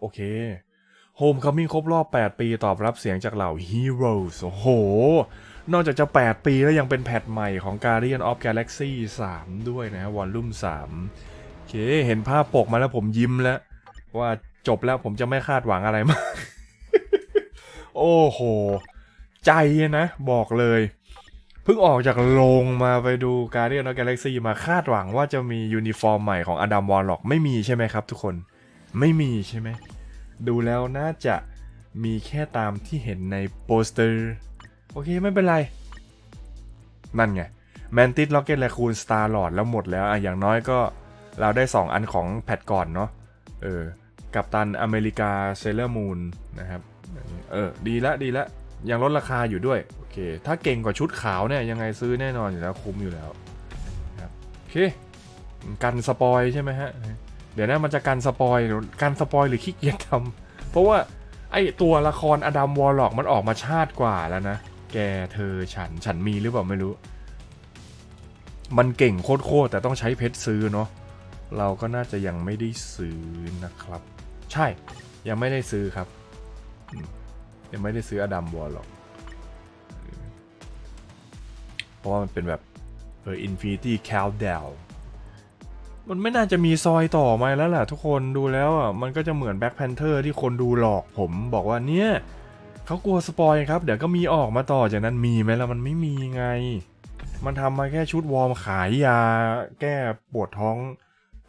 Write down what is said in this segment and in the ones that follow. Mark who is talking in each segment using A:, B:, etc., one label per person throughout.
A: โอเค Homecoming ครบรอบ 8 ปีตอบรับเสียงจากเหล่า Heroes โอ้โห นอกจากจะ 8 ปีแล้วยังเป็นแพทใหม่ของ Guardian of Galaxy 3 ด้วยนะวอลลุ่ม3โอเค เห็นภาพปกมาแล้วผมยิ้มแล้ว ว่าจบแล้วผมจะไม่คาดหวังอะไรมาก โอ้โห ใจนะ บอกเลย เพิ่งออกจากโรงมาไปดู Guardian of Galaxy มาคาดหวังว่าจะมียูนิฟอร์มใหม่ของอดัมวอลล็อกไม่มีใช่ไหมครับทุกคน ไม่มีใช่ไหม ดูแล้วน่าจะมีแค่ตามที่เห็นในโปสเตอร์ โอเคไม่เป็นไร นั่นไง แมนติสล็อกเก็ตแลคูนสตาร์ลอดแล้วหมดแล้วอะอย่างน้อยก็เราได้ 2 อันของแพทก่อนเนาะเออกับตันอเมริกาเซเลอร์มูนนะครับเออดีละดีละยังลดราคาอยู่ด้วย โอเค ถ้าเก่งกว่าชุดขาวเนี่ยยังไงซื้อแน่นอนอยู่แล้วคุ้มอยู่แล้วครับโอเค กันสปอยใช่ไหมฮะ ดี๋ยวนะมันจะกันสปอยหรือกันสปอยหรือขี้เกียจทำเพราะว่าไอตัวละครอดัมวอลล็อกมันออกมาชาติกว่าแล้วนะ แกเธอฉันฉันมีหรือเปล่าไม่รู้ มันเก่งโคตรๆแต่ต้องใช้เพชรซื้อเนาะเราก็น่าจะยังไม่ได้ซื้อนะครับ ใช่ยังไม่ได้ซื้อครับ ยังไม่ได้ซื้ออดัมวอลล็อกเพราะว่ามันเป็นแบบเอออินฟินิตี้แคลเดล มันไม่น่าจะมีซอยต่อมาแล้วล่ะทุกคนดูแล้วอะมันก็จะเหมือนแบ็คแพนเทอร์ที่คนดูหลอกผมบอกว่าเนี่ยเขากลัวสปอยครับเดี๋ยวก็มีออกมาต่อจากนั้นมีไหมล่ะมันไม่มีไง มันทำมาแค่ชุดวอร์มขายยาแก้ปวดท้อง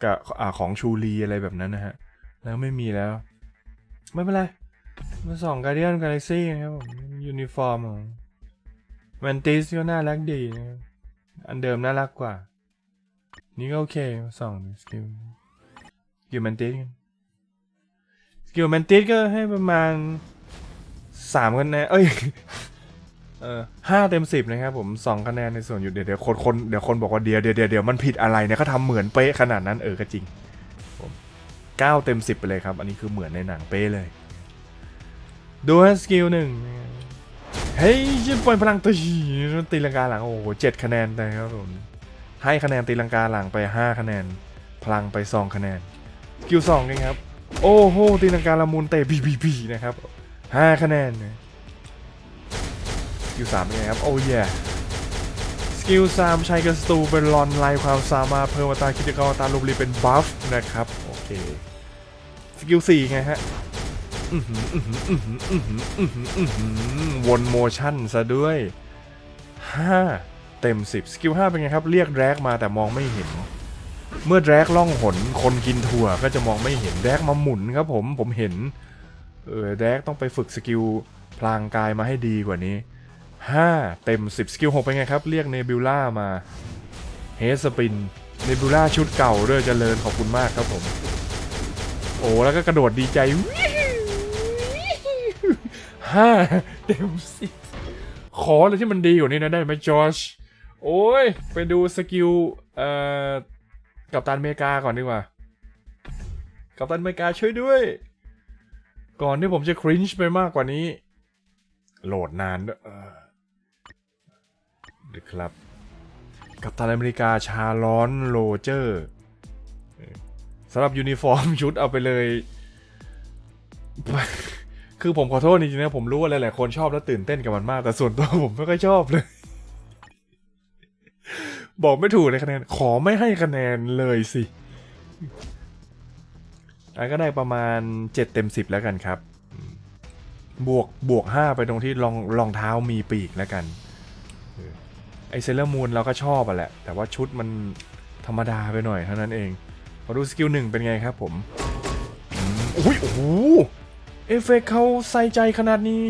A: กับอของชูรีอะไรแบบนั้นนะฮะ แล้วไม่มีแล้ว ไม่เป็นไรมาส่องการเดียนกาแล็กซี่นะครับผมยูนิฟอร์มของแมนติสก็น่ารักดีนะอันเดิมน่ารักกว่า นี่ก็โอเคสองสกิลสกิลแมนติสกันสกิลแมนติสก็ให้ประมาณสามคะแนนเอ้ยเออห้าเต็มสิบนะครับผมสองคะแนนในส่วนอยู่เดี๋ยวเดี๋ยวคนคนเดี๋ยวคนบอกว่าเดี๋ยวเดี๋ยวเดี๋ยวเดี๋ยวมันผิดอะไรเนี่ยเขาทำเหมือนเป๊ะขนาดนั้นเออก็จริงผมเก้าเต็มสิบไปเลยครับ อันนี้คือเหมือนในหนังเป๊ะเลย ดูฮะสกิลหนึ่งเฮ้ยจะปล่อยพลังตีตีลังกาหลังโอ้โหเจ็ดคะแนนนะครับผม ให้คะแนนตีลังกาหลังไปห้าคะแนน พลังไปสองคะแนนสกิลสองกันครับ โอ้โหตีลังกาละมูลเตะบีบีบีนะครับห้าคะแนนนะสกิลสามเป็นไงครับ โอ้ยสกิลสามใช้กับสตูเป็นลอนไลน์ความสามารถเพิ่มอัตราคิดกรตาลูบลีเป็นบัฟนะครับ โอเคสกิลสี่ไงฮะอื้อหืออื้อหืออื้อหืออื้อหืออื้อหืออื้อหือวนโมชั่นซะด้วยห้า เต็มสิบสกิลห้าเป็นไงครับ เรียกแรกมาแต่มองไม่เห็น เมื่อแรกล่องหนคนกินถั่วก็จะมองไม่เห็นแรกมาหมุนครับผมผมเห็น เออแรกต้องไปฝึกสกิลพลางกายมาให้ดีกว่านี้ 5 เต็ม 10 สกิล6เป็นไงครับ เรียกเนบิวล่ามาเฮสปินเนบิวล่าชุดเก่าด้วยเจริญขอบคุณมากครับผม โอ้แล้วก็กระโดดดีใจห้าเต็มสิบขอเลยที่มันดีกว่านี้นะได้ไหมจอช โอ้ย ไปดูสกิลเอ่อกับตันอเมริกาก่อนดีกว่า กับตันอเมริกาช่วยด้วย ก่อนที่ผมจะครินช์ไปมากกว่านี้ โหลดนานด้วยครับ กับตันอเมริกาชาลอนโรเจอร์สำหรับยูนิฟอร์มชุดเอาไปเลย คือผมขอโทษจริงๆนะผมรู้ว่าหลายๆคนชอบแล้วตื่นเต้นกับมันมาก แต่ส่วนตัวผมไม่ค่อยชอบเลย บอกไม่ถูกเลยคะแนน ขอไม่ให้คะแนนเลยสิอันก็ได้ประมาณ 7 เต็ม 10 แล้วกันครับ บวกบวก 5 ไปตรงที่รองรองเท้ามีปีกแล้วกันไอเซเลอร์มูนเราก็ชอบอะแหละ แต่ว่าชุดมันธรรมดาไปหน่อยเท่านั้นเองมาดูสกิลหนึ่งเป็นไงครับผมอุ้ยโอ้โหเอฟเฟกเขาใส่ใจขนาดนี้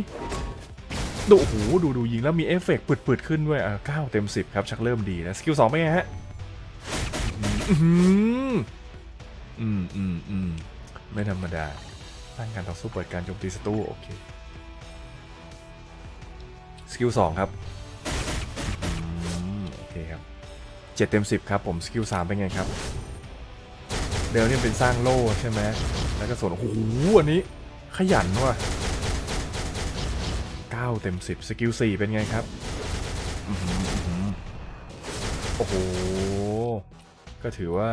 A: ดูโอ้โหดูดูยิงแล้วมีเอฟเฟกต์ปืดๆขึ้นด้วยอะเก้าเต็มสิบครับชักเริ่มดีนะสกิลสองเป็นไงฮะอืมอืมอืมไม่ธรรมดาตั้งการต่อสู้เปิดการโจมตีศัตรูโอเคสกิลสองครับอโอเคครับเจ็ดเต็มสิบครับผมสกิลสามเป็นไงครับเดี๋ยวนี่เป็นสร้างโล่ใช่ไหมแล้วก็ส่วนโอ้โหอันนี้ขยันว่ะ เก้าเต็มสิบสกิลสี่เป็นไงครับ โอ้โห ก็ถือว่า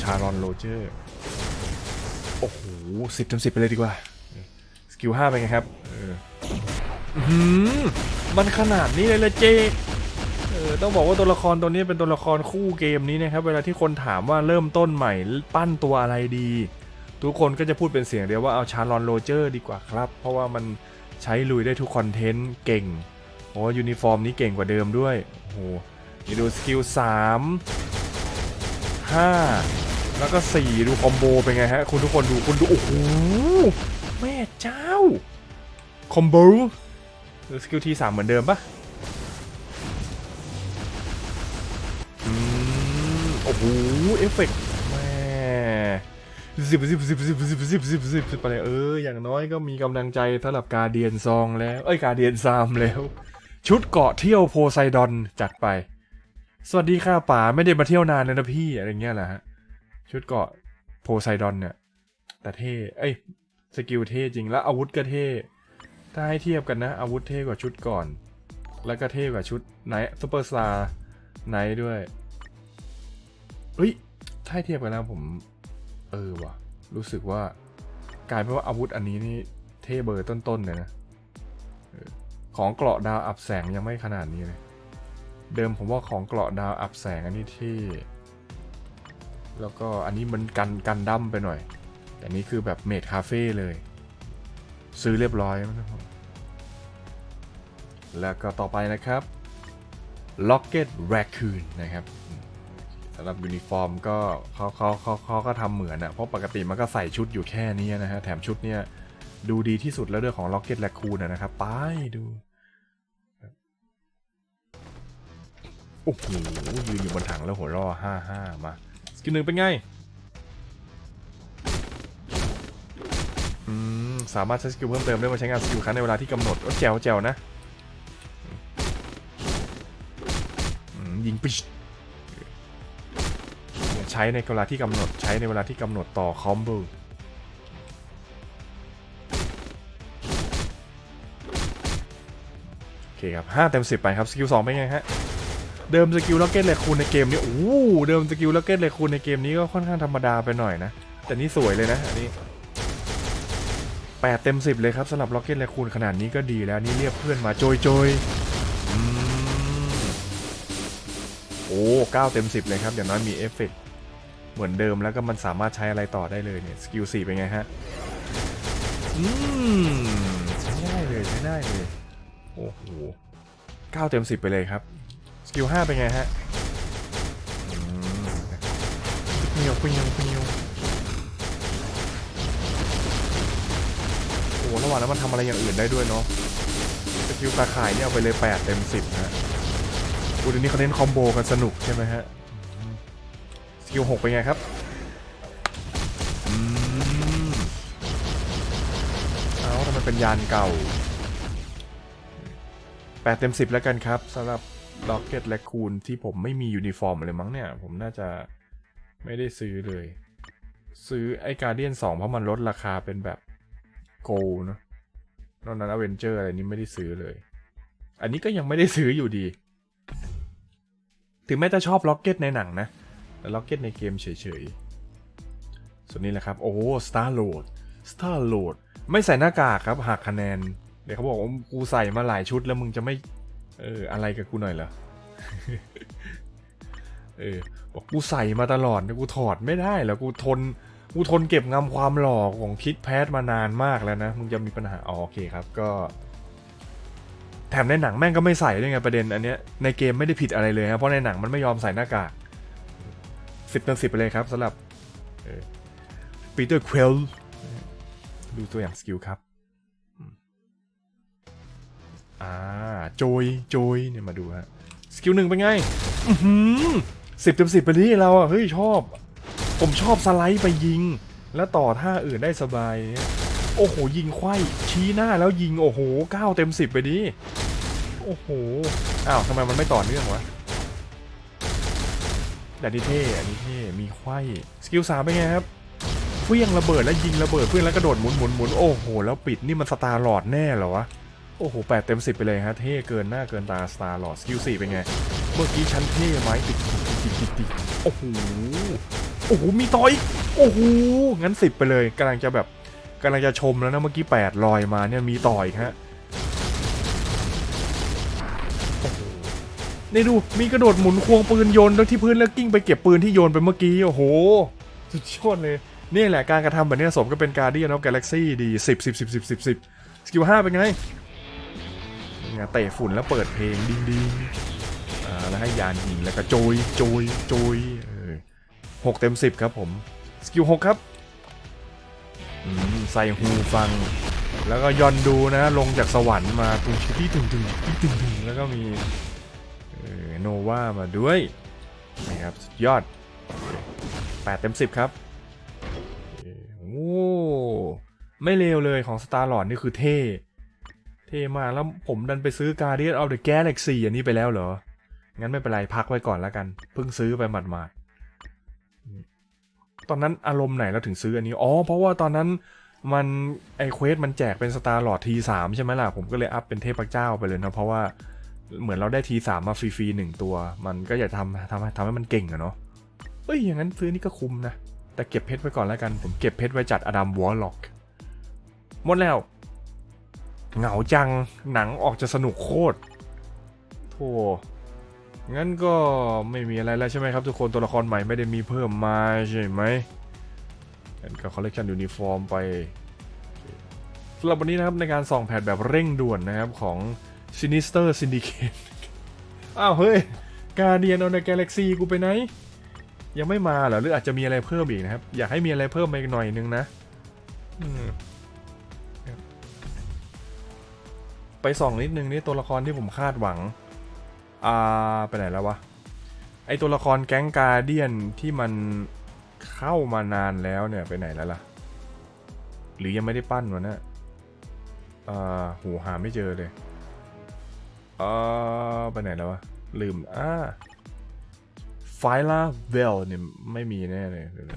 A: ชารอนโรเจอร์ โอ้โหสิบเต็มสิบไปเลยดีกว่า สกิลห้าเป็นไงครับเออหือมันขนาดนี้เลยละเจเออต้องบอกว่าตัวละครตัวนี้เป็นตัวละครคู่เกมนี้นะครับ เวลาที่คนถามว่าเริ่มต้นใหม่ ปั้นตัวอะไรดี ทุกคนก็จะพูดเป็นเสียงเดียวว่าเอาชาร์ลอนโรเจอร์ดีกว่าครับ เพราะว่ามันใช้ลุยได้ทุกคอนเทนต์เก่งโอ้ยูนิฟอร์มนี้เก่งกว่าเดิมด้วยโอ้โหนี่ดูสกิลสามห้าแล้วก็ 4 ดูคอมโบเป็นไงฮะ คุณทุกคนดูคุณดู โอ้โห แม่เจ้า คอมโบสกิลที่ 3 เหมือนเดิมปะอืมโอ้โห เอฟเฟกต์ สิบสิบสิบสิบสิบสิบสิบสิบสิบไปเลยเอออย่างน้อยก็มีกำลังใจสำหรับกาเดียนซองแล้ว เอ้ยกาเดียนซามแล้ว ชุดเกาะเที่ยวโพไซดอนจัดไป สวัสดีค่ะป๋าไม่ได้มาเที่ยวนานเลยนะพี่อะไรเงี้ยแหละฮะชุดเกาะโพไซดอนเนี่ยแต่เท่เอ้ยสกิลเท่จริงแล้วอาวุธก็เท่ถ้าให้เทียบกันนะ อาวุธเท่กว่าชุดก่อน แล้วก็เท่กว่าชุดไนท์ซูเปอร์สตาร์ไนท์ด้วยเฮ้ยถ้าให้เทียบกันแล้วผม เออว่ะ รู้สึกว่ากลายเป็นว่าอาวุธอันนี้นี่เท่เบอร์ต้นๆเลยนะออของเกราะดาวอับแสงยังไม่ขนาดนี้เลย เดิมผมว่าของเกราะดาวอับแสงอันนี้เท่แล้วก็อันนี้มันกันกันดั้มไปหน่อย แต่นี้คือแบบเมดคาเฟ่เลย ซื้อเรียบร้อยนะครับแล้วก็ต่อไปนะครับ Locket Raccoon นะครับ สำหรับยูนิฟอร์มก็เขาเขาเขาเขาก็ทำเหมือนอะเพราะปกติมันก็ใส่ชุดอยู่แค่นี้นะฮะ แถมชุดเนี่ยดูดีที่สุดแล้วเรื่องของ Locket Raccoon นะครับ ไปดู โอ้โหยืนอยู่บนถังแล้วหัวร่อห้าห้ามา สกิลหนึ่งเป็นไง อืม สามารถใช้สกิลเพิ่มเติมได้มาใช้งานสกิลครั้งในเวลาที่กำหนดโอ้แจวแจวนะยิงปิช ใช้ในเวลาที่กำหนดใช้ในเวลาที่กำหนดต่อคอมโบโอเคครับ5เต็ม 10 ไปครับ สกิล 2 เป็นไงฮะ เดิมสกิลล็อกเก็ตเลคูนในเกมนี้โอ้โหเดิมสกิลล็อกเก็ตเลคูนในเกมนี้ก็ค่อนข้างธรรมดาไปหน่อยนะ แต่นี่สวยเลยนะอันนี้แปดเต็มสิบเลยครับสำหรับล็อกเก็ตเลคูนขนาดนี้ก็ดีแล้วนี่เรียกเพื่อนมาโจยโจยโอ้เก้าเต็มสิบเลยครับ อย่างน้อยมีเอฟเฟกต์ เหมือนเดิมแล้วก็มันสามารถใช้อะไรต่อได้เลยเนี่ยสกิลสี่เป็นไงฮะอืมใช้ได้เลยใช้ได้เลยโอ้โหเก้าเต็มสิบไปเลยครับสกิลห้าเป็นไงฮะอืมเปียวเปียวเปียวโอ้ระหว่างนั้นมันทำอะไรอย่างอื่นได้ด้วยเนาะสกิลตาข่ายเนี่ยเอาไปเลยแปดเต็มสิบฮะอูดีนี้เขาเน้นคอมโบกันสนุกใช่ไหมฮะ สกิลหกเป็นไงครับอืมเอาทำไมเป็นยานเก่าแปดเต็มสิบแล้วกันครับสำหรับล็อกเก็ตและคูนที่ผมไม่มียูนิฟอร์มเลยมั้งเนี่ย ผมน่าจะไม่ได้ซื้อเลย ซื้อไอ้การเดียนสองเพราะมันลดราคาเป็นแบบโกลเนอะนอกนั้นอเวนเจอร์อะไรนี้ไม่ได้ซื้อเลย อันนี้ก็ยังไม่ได้ซื้ออยู่ดี ถึงแม้จะชอบล็อกเก็ตในหนังนะ ล็อกเก็ตในเกมเฉยๆ ส่วนนี้แหละครับ โอ้สตาร์โหลดสตาร์โหลดไม่ใส่หน้ากากครับหักคะแนน เดี๋ยวเขาบอกว่ากูใส่มาหลายชุดแล้วมึงจะไม่ เออ อะไรกับกูหน่อยเหรอเออบอกกูใส่มาตลอดนะกูถอดไม่ได้แล้วกูทนกูทนเก็บงำความหล่อของคิดแพทมานานมากแล้วนะ มึงจะมีปัญหาอ๋อโอเคครับก็ แถมในหนังแม่งก็ไม่ใส่ด้วยไงประเด็นอันเนี้ยในเกมไม่ได้ผิดอะไรเลยครับเพราะในหนังมันไม่ยอมใส่หน้ากาก สิบเต็มสิบไปเลยครับสำหรับปีเตอร์เควลดูตัวอย่างสกิลครับอ่าโจยโจยเนี่ยมาดูฮะสกิลหนึ่งเป็นไงสิบเต็มสิบไปดิเราอะเฮ้ยชอบ ผมชอบสไลด์ไปยิง แล้วต่อท่าอื่นได้สบาย โอ้โห ยิงไขว้ชี้หน้าแล้วยิง โอ้โหเก้าเต็มสิบไปดิโอ้โหอ้าวทำไมมันไม่ต่อเนื่องวะ แต่นี่เท่อันนี้เท่มีไข้สกิลสามเป็นไงครับเฟี้ยงระเบิดแล้วยิงระเบิดเฟี้ยงแล้วกระโดดหมุนหมุนหมุนโอ้โหแล้วปิดนี่มันสตาร์หลอดแน่เหรอวะโอ้โหแปดเต็มสิบไปเลยฮะเท่เกินหน้าเกินตาสตาร์หลอดสกิลสี่เป็นไงเมื่อกี้ชั้นเท่ไหมติดติดติดติดติดโอ้โหโอ้โหมีต่อยโอ้โหงั้นสิบไปเลยกำลังจะแบบกำลังจะชมแล้วนะเมื่อกี้แปดลอยมาเนี่ยมีต่ออีกฮะ นี่ดูมีกระโดดหมุนควงปืนโยนที่พื้นแล้วกิ้งไปเก็บปืนที่โยนไปเมื่อกี้ โอ้โห สุดยอดเลย นี่แหละการกระทำแบบนี้สมก็เป็นการเดียนออฟกาแล็กซี่ดีสิบสิบสิบสิบสิบสิบสกิลห้าเป็นไงไงเตะฝุ่นแล้วเปิดเพลงดิงดิงอ่าแล้วให้ยานยิงแล้วก็โจยโจยโจยเออหกเต็มสิบครับผม สกิลหกครับอืมใส่หูฟัง แล้วก็ยอนดูนะ ลงจากสวรรค์มาตุงชิตี้ตุงตุงตุงตุงตุงแล้วก็มี ออโนวามาด้วยนะครับสุดยอดแปดเต็มสิบครับโอ้ไม่เลวเลยของ Star Lord นี่คือเท่ เท่มากแล้วผมดันไปซื้อ Guardian of the Galaxy อันนี้ไปแล้วเหรอ งั้นไม่เป็นไรพักไว้ก่อนแล้วกัน เพิ่งซื้อไปหมาดๆ ตอนนั้นอารมณ์ไหนเราถึงซื้ออันนี้ อ๋อ เพราะว่าตอนนั้นมันไอเควสมันแจกเป็นสตาร์หลอดทีสามใช่ไหมล่ะ ผมก็เลยอัพเป็นเทพเจ้าไปเลยนะ เพราะว่า เหมือนเราได้ทีสามมาฟรีๆหนึ่งตัว มันก็อยากทำทำให้ทำให้มันเก่งอะเนาะเอ้ยอย่างนั้นซื้อนี่ก็คุ้มนะ แต่เก็บเพชรไว้ก่อนแล้วกัน ผมเก็บเพชรไว้จัดอดัมวอลล็อกหมดแล้ว เหงาจังหนังออกจะสนุกโคตรโธ่งั้นก็ไม่มีอะไรแล้วใช่ไหมครับ ทุกคนตัวละครใหม่ไม่ได้มีเพิ่มมาใช่ไหมงั้นก็คอลเลกชันยูนิฟอร์มไปสำหรับวันนี้นะครับในการส่องแผดแบบเร่งด่วนนะครับของ Sinister Syndicate อ้าว เฮ้ย Guardian of the Galaxy กูไปไหน ยังไม่มาเหรอ หรืออาจจะมีอะไรเพิ่มอีกนะครับ อยากให้มีอะไรเพิ่มมาอีกหน่อยนึงนะไปส่องนิดนึงนี่ตัวละครที่ผมคาดหวัง อ่า ไปไหนแล้ววะ ไอตัวละครแก๊งกาเดียนที่มันเข้ามานานแล้วเนี่ยไปไหนแล้วล่ะ หรือยังไม่ได้ปั้นวะเนี่ยอ่าหูหาไม่เจอเลย อไปไหนแล้ววะ ลืมอ่าไฟลาเวลเนี่ยไม่มีแน่เลยเดี๋ยว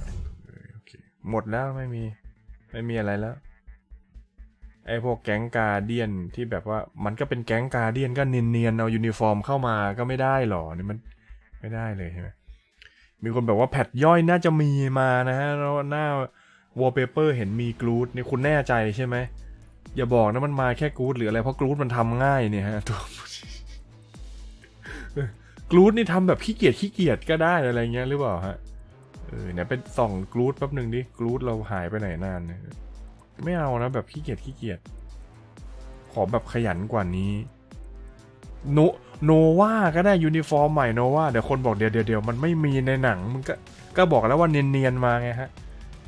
A: โอเคหมดแล้วไม่มี ไม่มีอะไรแล้ว ไอพวกแก๊งกาเดียนที่แบบว่ามันก็เป็นแก๊งกาเดียนก็เนียนๆเอายูนิฟอร์มเข้ามาก็ไม่ได้หรอนี่มันไม่ได้เลยใช่ไหมมีคนแบบว่าแพทย่อยน่าจะมีมานะฮะแล้วหน้าวอลเปเปอร์เห็นมีกรูดนี่คุณแน่ใจใช่ไหม อย่าบอกนะมันมาแค่กรูดหรืออะไรเพราะกรูดมันทำง่ายเนี่ยฮะตัวกรูดนี่ทำแบบขี้เกียจขี้เกียจก็ได้อะไรเงี้ยหรือเปล่าฮะเออเนี่ยเป็นส่องกรูดแป๊บหนึ่งดิกรูดเราหายไปไหนนานเนี่ยไม่เอานะแบบขี้เกียจขี้เกียจขอแบบขยันกว่านี้โนโนวาก็ได้ยูนิฟอร์มใหม่โนวาเดี๋ยวคนบอกเดี๋ยวเดี๋ยวมันไม่มีในหนังมันก็ก็บอกแล้วว่าเนียนๆมาไงฮะ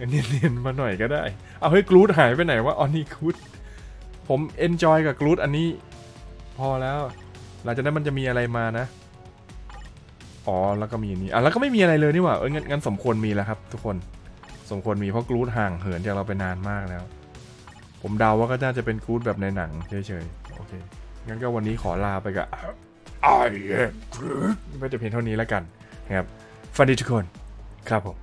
A: เนียนๆมาหน่อยก็ได้ เอาเฮ้ยกรูดหายไปไหนวะอ๋อนี่กรูด ผมเอนจอยกับกรูดอันนี้ พอแล้ว หลังจากนั้นมันจะมีอะไรมานะ อ๋อ แล้วก็มีอันนี้อะแล้วก็ไม่มีอะไรเลยนี่หว่า เอองั้นงั้นสมควรมีแล้วครับ ทุกคน สมควรมีเพราะกรูดห่างเหินจากเราไปนานมากแล้ว ผมเดาว่าก็น่าจะเป็นกรูดแบบในหนังเฉยๆ โอเค งั้นก็วันนี้ขอลาไปกับ I am Groot ไม่จะเพียงเท่านี้แล้วกันนะครับฟันดีทุกคน ครับผม